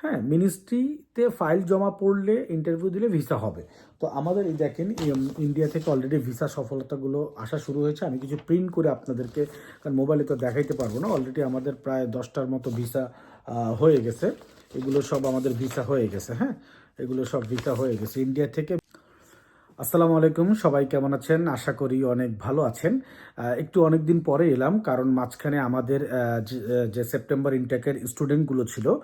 হ্যাঁ মিনিস্ট্রিতে ফাইল জমা পড়লে ইন্টারভিউ দিলে ভিসা হবে। তো আমাদের এই দেখেন ইন্ডিয়া থেকে অলরেডি ভিসা সফলতাগুলো আসা শুরু হয়েছে। আমি কিছু প্রিন্ট করে আপনাদেরকে, কারণ মোবাইলে তো দেখাইতে পারব না। অলরেডি আমাদের প্রায় দশটার মতো ভিসা হয়ে গেছে। এগুলো সব আমাদের ভিসা হয়ে গেছে হ্যাঁ? এগুলো সব ভিসা হয়ে গেছে। ইন্ডিয়া থেকে আসসালামু আলাইকুম, সবাই কেমন আছেন? আশা করি অনেক ভালো আছেন। একটু অনেক দিন পরে এলাম, কারণ মাঝখানে আমাদের যে- সেপ্টেম্বর ইনটেকের স্টুডেন্টগুলো ছিল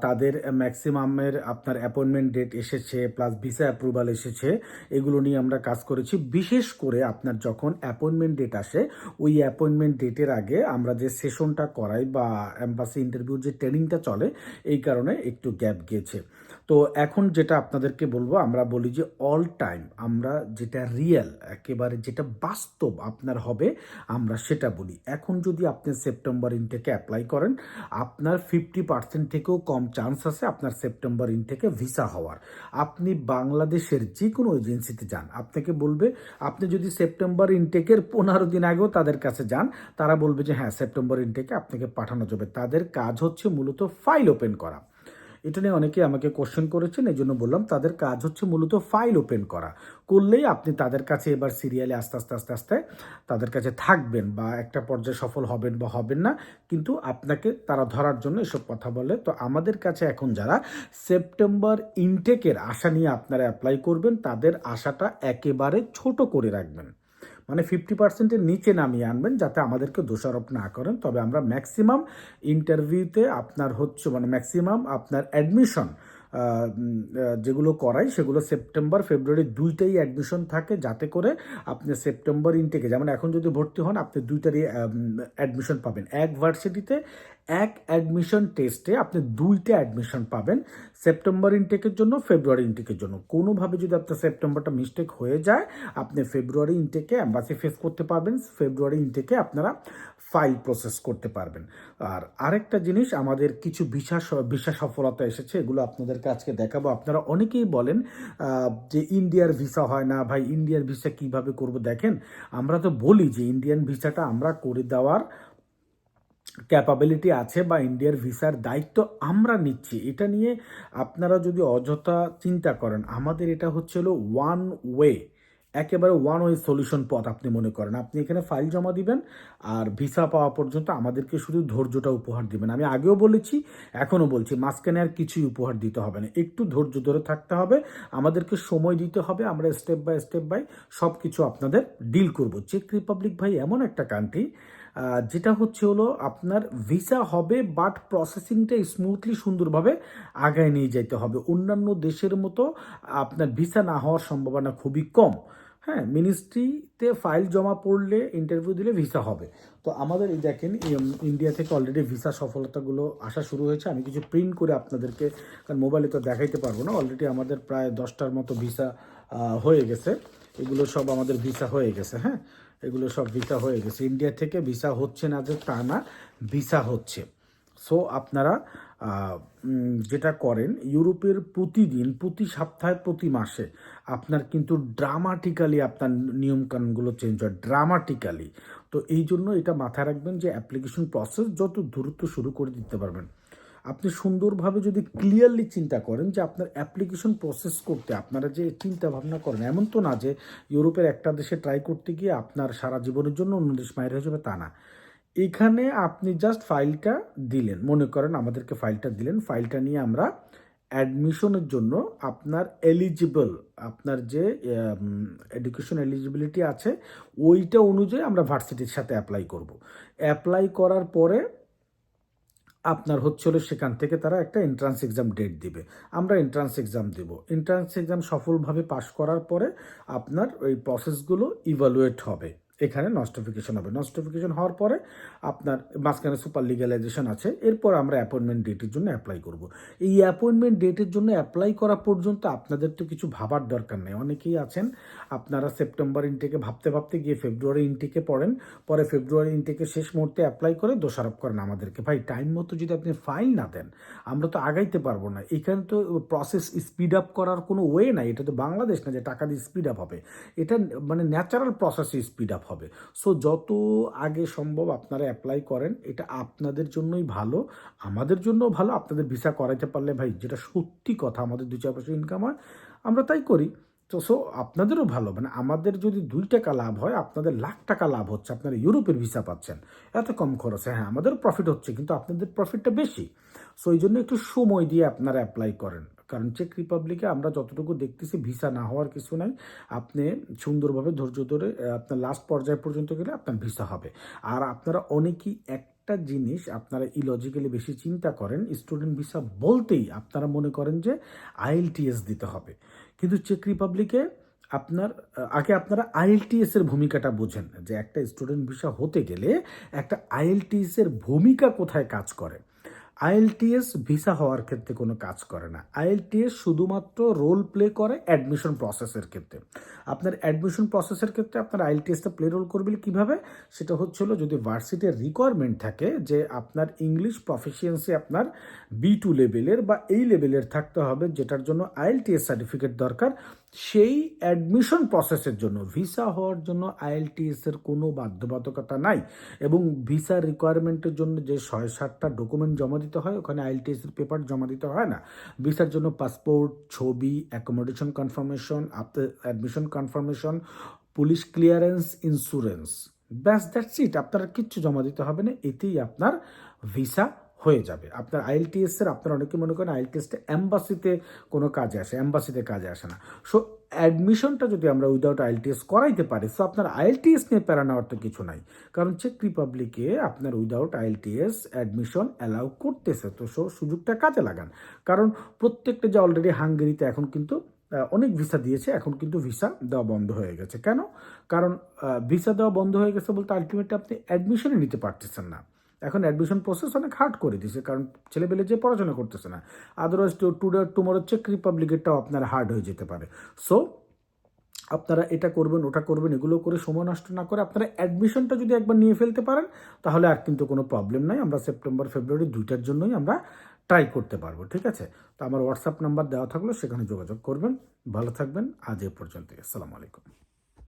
তাদের ম্যাক্সিমামের আপনার অ্যাপয়েন্টমেন্ট ডেট এসেছে প্লাস ভিসা অ্যাপ্রুভাল এসেছে, এগুলো নিয়ে আমরা কাজ করেছি। বিশেষ করে আপনার যখন অ্যাপয়েন্টমেন্ট ডেট আসে, ওই অ্যাপয়েন্টমেন্ট ডেটের আগে আমরা যে সেশনটা করাই বা অ্যাম্বাসি ইন্টারভিউর যে ট্রেনিংটা চলে, এই কারণে একটু গ্যাপ গিয়েছে। তো এখন যেটা আপনাদেরকে বলব, আমরা বলি যে অল টাইম আমরা যেটা রিয়েল একেবারে যেটা বাস্তব আপনার হবে, আমরা সেটা বলি। এখন যদি আপনি সেপ্টেম্বর ইনটেকে অ্যাপ্লাই করেন, আপনার ফিফটি পার্সেন্ট থেকেও কম চান্স আছে আপনার সেপ্টেম্বর ইনটেকে ভিসা হওয়ার। আপনি বাংলাদেশের যে কোনো এজেন্সিতে যান। আপনাকে বলবে, আপনি যদি সেপ্টেম্বর ইনটেকের পনেরো দিন আগেও তাদের কাছে যান, তারা বলবে যে হ্যাঁ সেপ্টেম্বর ইনটেকে আপনাকে পাঠানো যাবে। তাদের কাজ হচ্ছে মূলত ফাইল ওপেন করা। এটা নিয়ে অনেকে আমাকে কোশ্চেন করেছেন এই জন্য বললাম তাদের কাজ হচ্ছে মূলত ফাইল ওপেন করা। করলেই আপনি তাদের কাছে এবার সিরিয়ালে আস্তে আস্তে আস্তে আস্তে তাদের কাছে থাকবেন বা একটা পর্যায়ে সফল হবেন বা হবেন না, কিন্তু আপনাকে তারা ধরার জন্য এসব কথা বলে। তো আমাদের কাছে এখন যারা সেপ্টেম্বর ইনটেকের আশা নিয়ে আপনারা অ্যাপ্লাই করবেন, তাদের আশাটা একেবারে ছোট করে রাখবেন। মানে ফিফটি পার্সেন্টের নিচে নামিয়ে আনবেন যাতে আমাদেরকে দোষারোপ না করেন। তবে আমরা ম্যাক্সিমাম ইন্টারভিউতে আপনার হচ্ছে মানে ম্যাক্সিমাম আপনার অ্যাডমিশন যেগুলো করাই সেগুলো সেপ্টেম্বর ফেব্রুয়ারি দুইটাই অ্যাডমিশন থাকে যাতে করে আপনি সেপ্টেম্বর ইনটেকে যেমন এখন যদি ভর্তি হন, আপনি দুইটারই অ্যাডমিশন পাবেন। এক ভার্সিটিতে এক অ্যাডমিশন টেস্টে আপনি দুইটা অ্যাডমিশন পাবেন সেপ্টেম্বর ইনটেকের জন্য ফেব্রুয়ারি ইনটেকের জন্য। কোনোভাবে যদি আপনার সেপ্টেম্বরটা মিস্টেক হয়ে যায়, আপনি ফেব্রুয়ারি ইনটেকে অ্যাম্বাসি ফেস করতে পারবেন ফেব্রুয়ারি ইনটেকে আপনারা ফাইল প্রসেস করতে পারবেন। আর আরেকটা জিনিস, আমাদের কিছু ভিসা ভিসা সফলতা এসেছে, এগুলো আপনাদেরকে আজকে দেখাবো। আপনারা অনেকেই বলেন যে ইন্ডিয়ার ভিসা হয় না, ভাই ইন্ডিয়ার ভিসা কীভাবে করব? দেখেন, আমরা তো বলি যে ইন্ডিয়ান ভিসাটা আমরা করে দেওয়ার ক্যাপাবিলিটি আছে বা ইন্ডিয়ার ভিসার দায়িত্ব আমরা নিচ্ছি, এটা নিয়ে আপনারা যদি অযথা চিন্তা করেন, আমাদের এটা হচ্ছে হলো ওয়ান ওয়ে একেবারে ওয়ান ওয়ে সলিউশন পথ আপনি মনে করেন। আপনি এখানে ফাইল জমা দিবেন আর ভিসা পাওয়া পর্যন্ত আমাদেরকে শুধু ধৈর্যটা উপহার দিবেন। আমি আগেও বলেছি, এখনও বলছি, মাঝখানে আর কিছুই উপহার দিতে হবে না। একটু ধৈর্য ধরে থাকতে হবে, আমাদেরকে সময় দিতে হবে, আমরা স্টেপ বাই স্টেপ বাই সব কিছু আপনাদের ডিল করব। চেক রিপাবলিক ভাই, এমন একটা কান্ট্রি যেটা হচ্ছে হলো আপনার ভিসা হবে বাট প্রসেসিংটা স্মুথলি সুন্দরভাবে আগায় নিয়ে যেতে হবে। অন্যান্য দেশের মতো আপনার ভিসা না হওয়ার সম্ভাবনা খুবই কম। হ্যাঁ মিনিস্ট্রিতে ফাইল জমা পড়লে ইন্টারভিউ দিলে ভিসা হবে। তো আমাদের এই দেখেন ইন্ডিয়া থেকে অলরেডি ভিসা সফলতাগুলো আসা শুরু হয়েছে। আমি কিছু প্রিন্ট করে আপনাদেরকে, কারণ মোবাইলে তো দেখাইতে পারব না। অলরেডি আমাদের প্রায় দশটার মতো ভিসা হয়ে গেছে। এগুলো সব আমাদের ভিসা হয়ে গেছে হ্যাঁ। এগুলো সব ভিসা হয়ে গেছে। ইন্ডিয়া থেকে ভিসা হচ্ছে না যে তা না, ভিসা হচ্ছে। সো আপনারা যেটা করেন, ইউরোপের প্রতিদিন, প্রতি সপ্তাহে, প্রতি মাসে আপনার কিন্তু ড্রামাটিক্যালি আপনার নিয়মকানুনগুলো চেঞ্জ হয় ড্রামাটিক্যালি তো এই জন্য এটা মাথায় রাখবেন যে অ্যাপ্লিকেশন প্রসেস যত দ্রুত শুরু করে দিতে পারবেন। আপনি সুন্দরভাবে যদি ক্লিয়ারলি চিন্তা করেন যে আপনার অ্যাপ্লিকেশন প্রসেস করতে আপনারা যে চিন্তা ভাবনা করেন, এমন তো না যে ইউরোপের একটা দেশে ট্রাই করতে গিয়ে আপনার সারা জীবনের জন্য অন্য দেশ মায়ের হয়ে যাবে, তা না। এখানে আপনি জাস্ট ফাইলটা দিলেন, মনে করেন আমাদেরকে ফাইলটা দিলেন ফাইলটা নিয়ে আমরা অ্যাডমিশনের জন্য আপনার এলিজিবল আপনার যে এডুকেশন এলিজিবিলিটি আছে, ওইটা অনুযায়ী আমরা ভার্সিটির সাথে অ্যাপ্লাই করব। অ্যাপ্লাই করার পরে আপনার হচ্ছে হলো সেখান থেকে তারা একটা এন্ট্রান্স এক্সাম ডেট দিবে। আমরা এন্ট্রান্স এক্সাম দেব। এন্ট্রান্স এক্সাম সফলভাবে পাশ করার পরে আপনার ওই প্রসেসগুলো ইভালুয়েট হবে। এখানে নস্টিফিকেশন হবে। নস্টিফিকেশন হওয়ার পরে আপনার মাঝখানে সুপার লিগালাইজেশন আছে। এরপর আমরা অ্যাপয়েন্টমেন্ট ডেটের জন্য অ্যাপ্লাই করব। এই অ্যাপয়েন্টমেন্ট ডেটের জন্য অ্যাপ্লাই করা পর্যন্ত আপনাদের তো কিছু ভাবার দরকার নেই। অনেকেই আছেন, আপনারা সেপ্টেম্বর ইনটেকে ভাবতে ভাবতে গিয়ে ফেব্রুয়ারি ইনটেকে পড়েন। পরে ফেব্রুয়ারি ইনটেকে শেষ মুহূর্তে অ্যাপ্লাই করে দোষারোপ করেন আমাদেরকে। ভাই টাইম মতো যদি আপনি ফাইল না দেন, আমরা তো আগাইতে পারব না। এখানে তো প্রসেস স্পিড আপ করার কোনো ওয়ে নাই। এটা তো বাংলাদেশ না যে টাকা দিয়ে স্পিড আপ হবে। এটা মানে ন্যাচারাল প্রসেসে স্পিড আপ হবে। সো যত আগে সম্ভব আপনারা অ্যাপ্লাই করেন, এটা আপনাদের জন্যই ভালো। আমাদের জন্যও ভালো, আপনাদের ভিসা করাইতে পারলে ভাই, যেটা সত্যি কথা, আমাদের দু চার পয়সা ইনকাম হয়, আমরা তাই করি। তো সো আপনাদেরও ভালো। মানে আমাদের যদি দুই টাকা লাভ হয়, আপনাদের লাখ টাকা লাভ হচ্ছে, আপনারা ইউরোপের ভিসা পাচ্ছেন। এত কম খরচে হ্যাঁ আমাদেরও প্রফিট হচ্ছে, কিন্তু আপনাদের প্রফিটটা বেশি। সো এই জন্য একটু সময় দিয়ে আপনারা অ্যাপ্লাই করেন। কারণ চেক রিপাবলিকে আমরা যতটুকু দেখতেছি ভিসা না হওয়ার কিছু নাই। আপনি সুন্দরভাবে ধৈর্য ধরে আপনার লাস্ট পর্যায় পর্যন্ত গেলে আপনার ভিসা হবে। আর আপনারা অনেকেই একটা জিনিস আপনারা ইলজিক্যালি বেশি চিন্তা করেন স্টুডেন্ট ভিসা বলতেই আপনারা মনে করেন যে আইএলটিএস দিতে হবে। কিন্তু চেক রিপাবলিকে আপনার আগে আপনারা আইএলটিএস এর ভূমিকাটা বোঝেন যে একটা স্টুডেন্ট ভিসা হতে গেলে একটা আইএলটিএস এর ভূমিকা কোথায় কাজ করে। আইএলটিএস ভিসা হওয়ার ক্ষেত্রে কোনো কাজ করে না। আইএলটিএস শুধুমাত্র রোল প্লে করে অ্যাডমিশন প্রসেসের ক্ষেত্রে। আপনার অ্যাডমিশন প্রসেসের ক্ষেত্রে আপনার আইএলটিএসটা প্লে রোল করবে কীভাবে? সেটা হচ্ছিল যদি ভার্সিটির রিকোয়ারমেন্ট থাকে যে আপনার ইংলিশ প্রফিসিয়েন্সি আপনার বি টু লেভেলের বা এই লেভেলের থাকতে হবে, যেটার জন্য আইএলটিএস সার্টিফিকেট দরকার। সেই অ্যাডমিশন প্রসেসের জন্য ভিসা হওয়ার জন্য আইএলটিএস এর কোনো বাধ্যবাধকতা নাই এবং ভিসা রিকোয়ারমেন্টের জন্য যে ছয় সাতটা ডকুমেন্ট জমা দিতে হয়, ওখানে আইএলটিএস এর পেপার জমা দিতে হয় না। ভিসার জন্য পাসপোর্ট ছবি accommodation confirmation admission confirmation police clearance insurance ব্যাস দ্যাটস ইট আপনার কিচ্ছু জমা দিতে হবে না। এতেই আপনার ভিসা হয়ে যাবে। আপনার আইএলটিএস এর, আপনারা অনেকে মনে করেন আইএলটিএসটা অ্যাম্বাসিতে কোনো কাজে আসে অ্যাম্বাসিতে কাজে আসে না। সো অ্যাডমিশনটা যদি আমরা উইদাউট আইএলটিএস করাইতে পারি সো আপনার আইএলটিএস নিয়ে প্যারা নেওয়ার তো কিছু নাই। কারণ চেক রিপাবলিকে আপনার উইদাউট আইএলটিএস অ্যাডমিশন অ্যালাউ করতেছে, তো সো, সুযোগটা কাজে লাগান। কারণ প্রত্যেকটা যে অলরেডি হাঙ্গেরিতে এখন কিন্তু অনেক ভিসা দিয়েছে, এখন কিন্তু ভিসা দেওয়া বন্ধ হয়ে গেছে। কেন? কারণ ভিসা দেওয়া বন্ধ হয়ে গেছে বলতে আলটিমেটলি আপনি অ্যাডমিশনই নিতে পারতেছেন না। এখন অ্যাডমিশন প্রসেস অনেক হার্ড করে দিয়েছে, কারণ ছেলেপেলে যে পড়াশোনা করতেছে না। আদারওয়াইজ টুডে টুমোরো চেক রিপাবলিকেরটাও আপনার হার্ড হয়ে যেতে পারে। সো আপনারা এটা করবেন, ওটা করবেন, এগুলো করে সময় নষ্ট না করে আপনারা অ্যাডমিশনটা যদি একবার নিয়ে ফেলতে পারেন, তাহলে আর কিন্তু কোনো প্রবলেম নাই। আমরা সেপ্টেম্বর ফেব্রুয়ারি দুইটার জন্যই আমরা ট্রাই করতে পারব, ঠিক আছে? তো আমার হোয়াটসঅ্যাপ নাম্বার দেওয়া থাকল, সেখানে যোগাযোগ করবেন। ভালো থাকবেন। আজ এ পর্যন্ত আসসালামু আলাইকুম।